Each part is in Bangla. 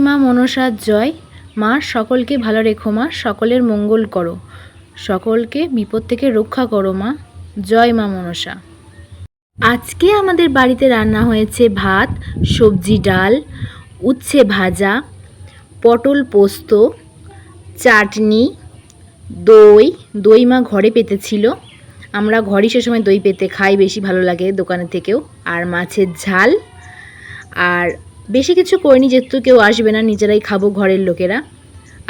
জয় মা মনসার জয়। মা, সকলকে ভালো রেখো মা, সকলের মঙ্গল করো। সকলকে বিপদ থেকে রক্ষা করো মা। জয় মা মনসা। আজকে আমাদের বাড়িতে রান্না হয়েছে ভাত, সবজি ডাল, উচ্ছে ভাজা, পটল পোস্ত, চাটনি, দই। দই মা ঘরে পেতেছিল। আমরা ঘরই সে সময় দই পেতে খাই, বেশি ভালো লাগে দোকানের থেকেও। আর মাছের ঝাল। আর বেশি কিছু করিনি যেহেতু কেউ আসবে না, নিজেরাই খাব ঘরের লোকেরা।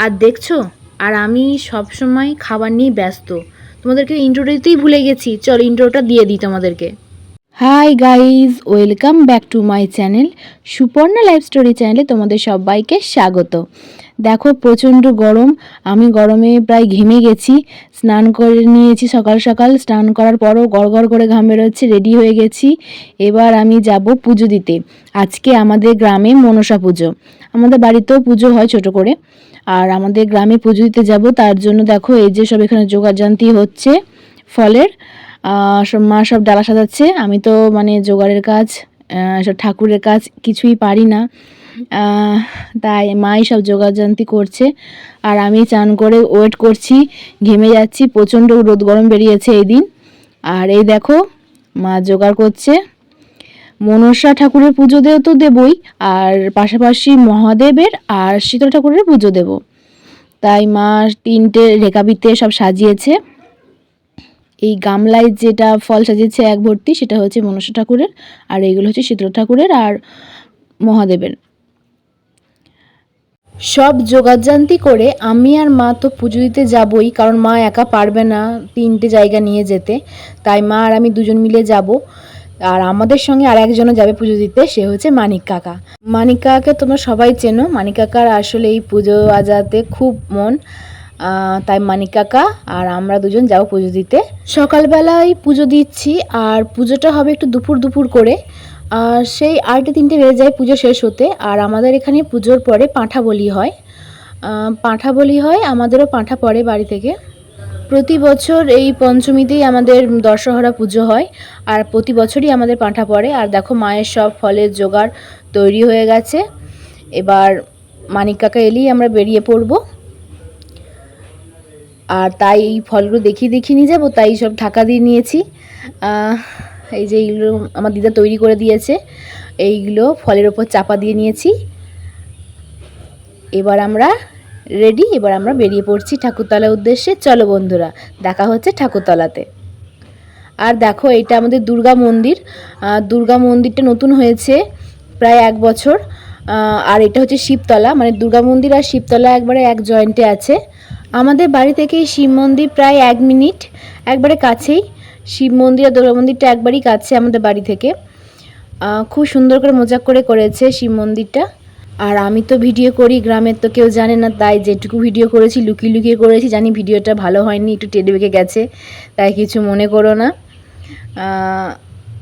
আর দেখছ, আর আমি সব সময় খাবার নিয়ে ব্যস্ত। তোমাদেরকে ইন্ট্রোটা দিতেই ভুলে গেছি। চল ইন্ট্রোটা দিয়ে দিই তোমাদেরকে। Hi guys welcome back to my channel Suparna life story চ্যানেলে তোমাদের সবাইকে স্বাগত। দেখো, প্রচণ্ড গরম। আমি গরমে প্রায় ঘেমে গেছি। স্নান করে নিয়েছি সকাল সকাল। স্নান করার পরও গড়গড় করে ঘাম বেরোচ্ছে রেডি হয়ে গেছি। এবার আমি যাব পুজো দিতে। আজকে আমাদের গ্রামে মনসা পুজো। আমাদের বাড়িতেও পুজো হয় ছোট করে। আর আমাদের গ্রামে পুজো দিতে যাব। তার জন্য দেখো, এই যে সব এখানে যোগাযান্তি হচ্ছে ফলের। সব মা সব ডালা সাজাচ্ছে। আমি তো মানে জোগাড়ের কাজ সব ঠাকুরের কাজ কিছুই পারি না। তাই মাই সব যোগাযান্তি করছে। আর আমি চান করে ওয়েট করছি, ঘেমে যাচ্ছি, প্রচণ্ড রোদ গরম বেরিয়েছে এই দিন আর এই দেখো, মা জোগাড় করছে। মনসা ঠাকুরের পুজো দেও তো দেবই, আর পাশাপাশি মহাদেবের আর শীতল ঠাকুরের পুজো দেব। তাই মা তিনটে রেকাবিতে সব সাজিয়েছে। এই গামলায় যেটা ফল সাজিয়েছে এক ভর্তি, সেটা হচ্ছে মনসা ঠাকুরের, আর এইগুলো হচ্ছে শীতল ঠাকুরের আর মহাদেবের। সব যোগাযান্তি করে আমি আর মা তো পুজো দিতে যাবই, কারণ মা একা পারবে না তিনটে জায়গা নিয়ে যেতে। তাই মা আর আমি দুজন মিলে যাব। আর আমাদের সঙ্গে আর একজনও যাবে পুজো দিতে, সে হচ্ছে মানিক কাকা। মানিক কাকাকে তোমরা সবাই চেনো। মানিক কাকার আসলে এই পুজো আজাতে খুব মন। তাই মানিক কাকা আর আমরা দুজন যাব পুজো দিতে। সকালবেলায় পুজো দিচ্ছি, আর পুজোটা হবে একটু দুপুর দুপুর করে। আর সেই আড়াইটে তিনটে বেজে যায় পুজো শেষ হতে, আর আমাদের এখানে পুজোর পরে পাঁঠা বলি হয়। পাঁঠা বলি হয়, আমাদেরও পাঁঠা পড়ে বাড়ি থেকে। প্রতি বছর এই পঞ্চমীতেই আমাদের দশহরা পুজো হয়, আর প্রতি বছরই আমাদের পাঁঠা পড়ে। আর দেখো মায়ের সব ফলের জোগাড় তৈরি হয়ে গেছে। এবার মানিক কাকা এলেই আমরা বেরিয়ে পড়ব। আর তাই এই ফলগুলো দেখিয়ে দেখিয়ে নিয়ে যাব, তাই সব ঢাকা দিয়ে নিয়েছি। এই যে এইগুলো আমার দিদা তৈরি করে দিয়েছে, এইগুলো ফলের ওপর চাপা দিয়ে নিয়েছি। এবার আমরা রেডি এবার আমরা বেরিয়ে পড়ছি ঠাকুরতলার উদ্দেশ্যে। চলো বন্ধুরা, দেখা হচ্ছে ঠাকুরতলাতে। আর দেখো এটা আমাদের দুর্গা মন্দির। দুর্গা মন্দিরটা নতুন হয়েছে প্রায় এক বছর। আর এটা হচ্ছে শিবতলা মানে দুর্গা মন্দির আর শিবতলা একবারে এক জয়েন্টে আছে। আমাদের বাড়ি থেকে শিব মন্দির প্রায় এক মিনিট, একবারে কাছেই। শিব মন্দির আর দুর্গা মন্দিরটা একবারই কাছে আমাদের বাড়ি থেকে। খুব সুন্দর করে মজাক করে করেছে শিব মন্দিরটা। আর আমি তো ভিডিও করি, গ্রামের তো কেউ জানে না, তাই যেটুকু ভিডিও করেছি, লুকিয়ে লুকিয়ে করেছি, জানি ভিডিওটা ভালো হয়নি, একটু টেনে বেঁকে গেছে, তাই কিছু মনে করো না।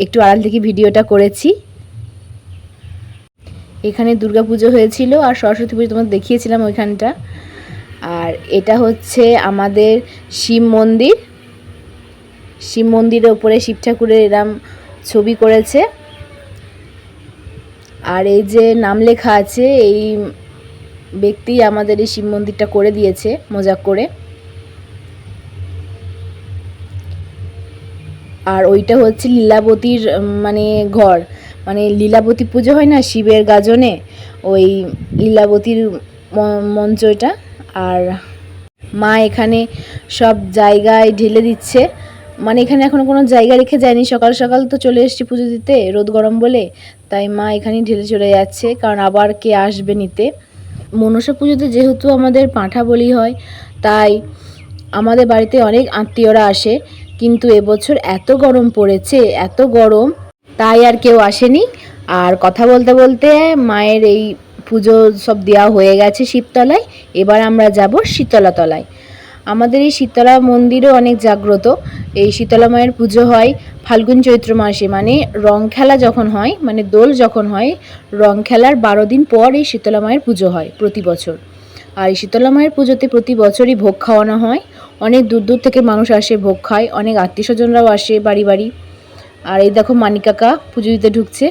একটু আড়াল থেকে ভিডিওটা করেছি। এখানে দুর্গা পুজো হয়েছিল, আর সরস্বতী পুজো তোমাদের দেখিয়েছিলাম ওইখানটা। আর এটা হচ্ছে আমাদের শিব মন্দির। শিব মন্দিরের ওপরে শিব ঠাকুরের এরম ছবি করেছে। আর এই যে নাম লেখা আছে, এই ব্যক্তি আমাদের এই শিব মন্দিরটা করে দিয়েছে, মজাক করে। আর ওইটা হচ্ছে লীলাবতীর মানে ঘর। মানে লীলাবতী পুজো হয় না, শিবের গাজনে? ওই লীলাবতীর ম- মঞ্চ এটা আর মা এখানে সব জায়গায় ঢেলে দিচ্ছে। মানে এখানে এখনও কোনো জায়গা রেখে যায়নি। সকাল সকাল তো চলে এসেছি পুজো দিতে, রোদ গরম বলে। তাই মা এখানেই ঢেলে চলে যাচ্ছে, কারণ আবার কে আসবে নিতে। মনসা পুজোতে যেহেতু আমাদের পাঁঠা বলি হয়, তাই আমাদের বাড়িতে অনেক আত্মীয়রা আসে। কিন্তু এবছর এত গরম পড়েছে, এত গরম, তাই আর কেউ আসেনি। আর কথা বলতে বলতে মায়ের এই পুজো সব দেওয়া হয়ে গেছে শিবতলায় এবার আমরা যাব শীতলা তলায় আমাদের এই শীতলা মন্দিরও অনেক জাগ্রত। এই শীতলা মায়ের পুজো হয় ফাল্গুন চৈত্র মাসে মানে রং খেলা যখন হয় মানে দোল যখন হয়, রং খেলার বারো দিন পর এই শীতলা মায়ের পুজো হয় প্রতি বছর। আর এই শীতলা মায়ের পুজোতে প্রতি বছরই ভোগ খাওয়ানো হয়। অনেক দূর দূর থেকে মানুষ আসে, ভোগ খায়, অনেক আত্মীয় স্বজনরাও আসে বাড়ি বাড়ি। আর এই দেখো মানিকাকা পুজো দিতে ঢুকছে।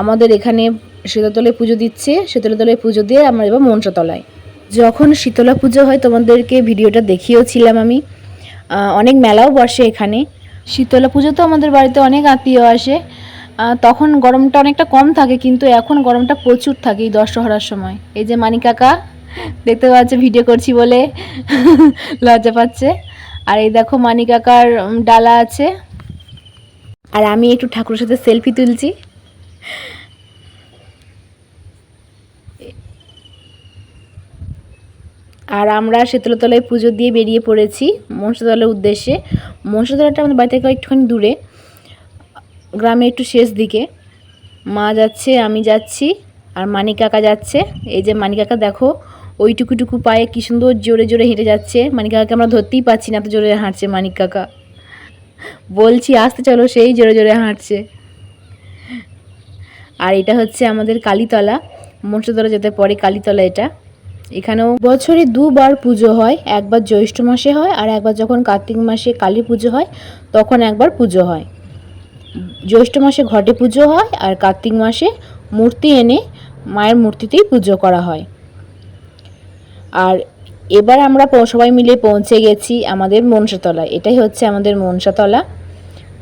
আমাদের এখানে শীতলতলায় পুজো দিচ্ছে শীতলতলায় পুজো দিয়ে আমরা এবার মনসাতলায়। যখন শীতলা পুজো হয় তোমাদেরকে ভিডিওটা দেখিয়েওছিলাম আমি অনেক মেলাও বসে এখানে। শীতলা পুজো তো আমাদের বাড়িতে অনেক আত্মীয় আসে। তখন গরমটা অনেকটা কম থাকে, কিন্তু এখন গরমটা প্রচুর থাকে এই দশহরার সময়। এই যে মানি কাকা, দেখতে পাচ্ছে, ভিডিও করছি বলে লজ্জা পাচ্ছে। আর এই দেখো মানি কাকার ডালা আছে। আর আমি একটু ঠাকুরের সাথে সেলফি তুলছি। আর আমরা শীতলতলায় পুজো দিয়ে বেরিয়ে পড়েছি মনসাতলার উদ্দেশ্যে। মনসাতলাটা আমাদের বাড়ি থেকে একটুখানি দূরে গ্রামে একটু শেষ দিকে। মা যাচ্ছে, আমি যাচ্ছি আর মানি কাকা যাচ্ছে। এই যে মানি কাকা, দেখো, ওইটুকুটুকু পায়ে কি সুন্দর জোরে জোরে হেঁটে যাচ্ছে। মানিক কাকাকে আমরা ধরতেই পাচ্ছি না এত জোরে হাঁটছে মানিক কাকা। বলছি, আসতে চলো, সেই জোরে জোরে হাঁটছে। আর এটা হচ্ছে আমাদের কালীতলা, মনসাতলা যেতে পরে কালীতলা এটা। এখানেও বছরে দুবার পুজো হয়, একবার জ্যৈষ্ঠ মাসে হয় আর একবার যখন কার্তিক মাসে কালী পুজো হয়, তখন একবার পুজো হয়। জ্যৈষ্ঠ মাসে ঘটে পুজো হয় আর কার্তিক মাসে মূর্তি এনে মায়ের মূর্তিতেই পুজো করা হয়। আর এবার আমরা সবাই মিলে পৌঁছে গেছি আমাদের মনসাতলা এটাই হচ্ছে আমাদের মনসাতলা।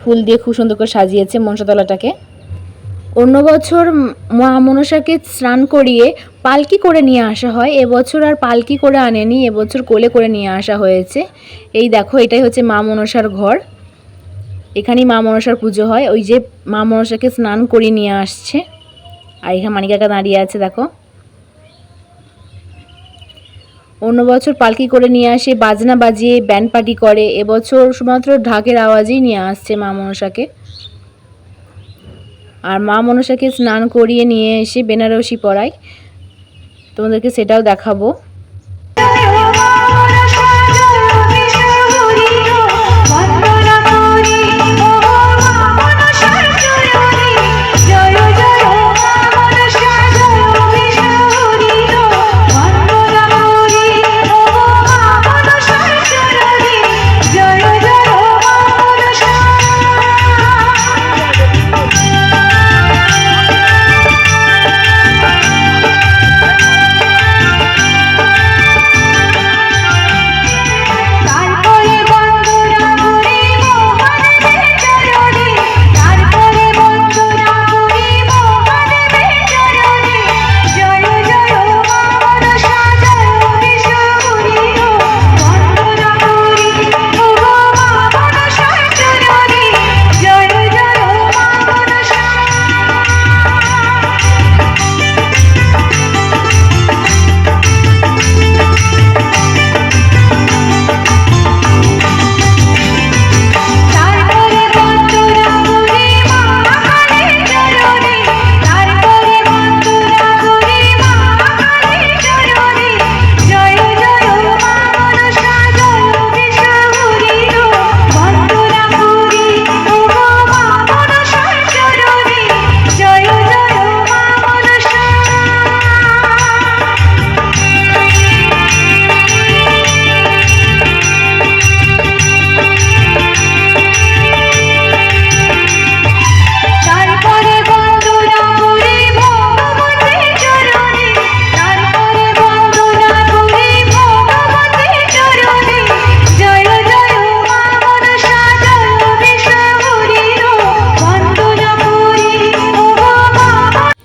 ফুল দিয়ে খুব সুন্দর করে সাজিয়েছে মনসাতলাটাকে। অন্য বছর মা মনসাকে স্নান করিয়ে পালকি করে নিয়ে আসা হয়। এবছর আর পালকি করে আনেনি এবছর কোলে করে নিয়ে আসা হয়েছে। এই দেখো, এটাই হচ্ছে মা মনসার ঘর। এখানেই মা মনসার পুজো হয়। ওই যে মা মনসাকে স্নান করিয়ে নিয়ে আসছে। আর এখানে মানিকাকা দাঁড়িয়ে আছে, দেখো। অন্য বছর পালকি করে নিয়ে আসে, বাজনা বাজিয়ে ব্যান্ড পার্টি করে। এবছর শুধুমাত্র ঢাকের আওয়াজেই নিয়ে আসছে মা মনসাকে আর মা মনসাকে স্নান করিয়ে নিয়ে এসে বেনারসি পরায় তোমাদেরকে সেটাও দেখাবো।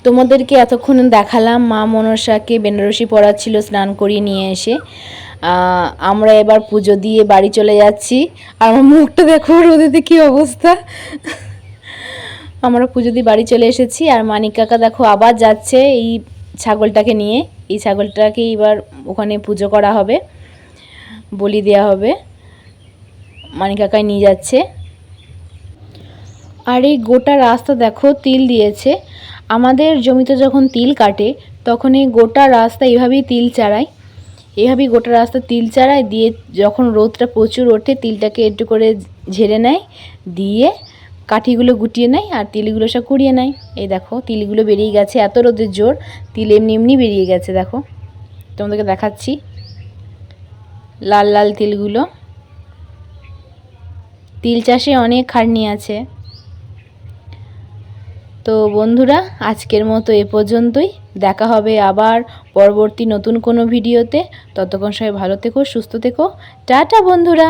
তোমাদেরকে এতক্ষণ দেখালাম, মা মনসাকে বেনারসি পড়াচ্ছিল স্নান করিয়ে নিয়ে এসে। আমরা এবার পুজো দিয়ে বাড়ি চলে যাচ্ছি। আর আমার মুখটা দেখো, রোদেতে কি অবস্থা। আমরা পুজো দিয়ে বাড়ি চলে এসেছি, আর মানিক কাকা দেখো আবার যাচ্ছে এই ছাগলটাকে নিয়ে। এই ছাগলটাকে এবার ওখানে পুজো করা হবে, বলি দেওয়া হবে। মানিক কাকাই নিয়ে যাচ্ছে। আর এই গোটা রাস্তা দেখো, তিল দিয়েছে। আমাদের জমিতে যখন তিল কাটে, তখন এই গোটা রাস্তা এভাবেই তিল চারায় এভাবেই গোটা রাস্তা তিল চারায় দিয়ে যখন রোদটা প্রচুর ওঠে, তিলটাকে একটু করে ঝেড়ে নেয়, দিয়ে কাঠিগুলো গুটিয়ে নেয় আর তিলগুলো সব কুড়িয়ে নেয়। এই দেখো, তিলগুলো বেরিয়ে গেছে, এত রোদের জোর, তিল এমনি এমনি বেরিয়ে গেছে, দেখো। তোমাদেরকে দেখাচ্ছি। লাল লাল তিলগুলো। তিল চাষে অনেক খাটনি আছে। তো বন্ধুরা, আজকের মতো এ পর্যন্তই। দেখা হবে আবার পরবর্তী নতুন কোনো ভিডিওতে। ততক্ষণ সবাই ভালো থেকো, সুস্থ থেকো। টাটা বন্ধুরা!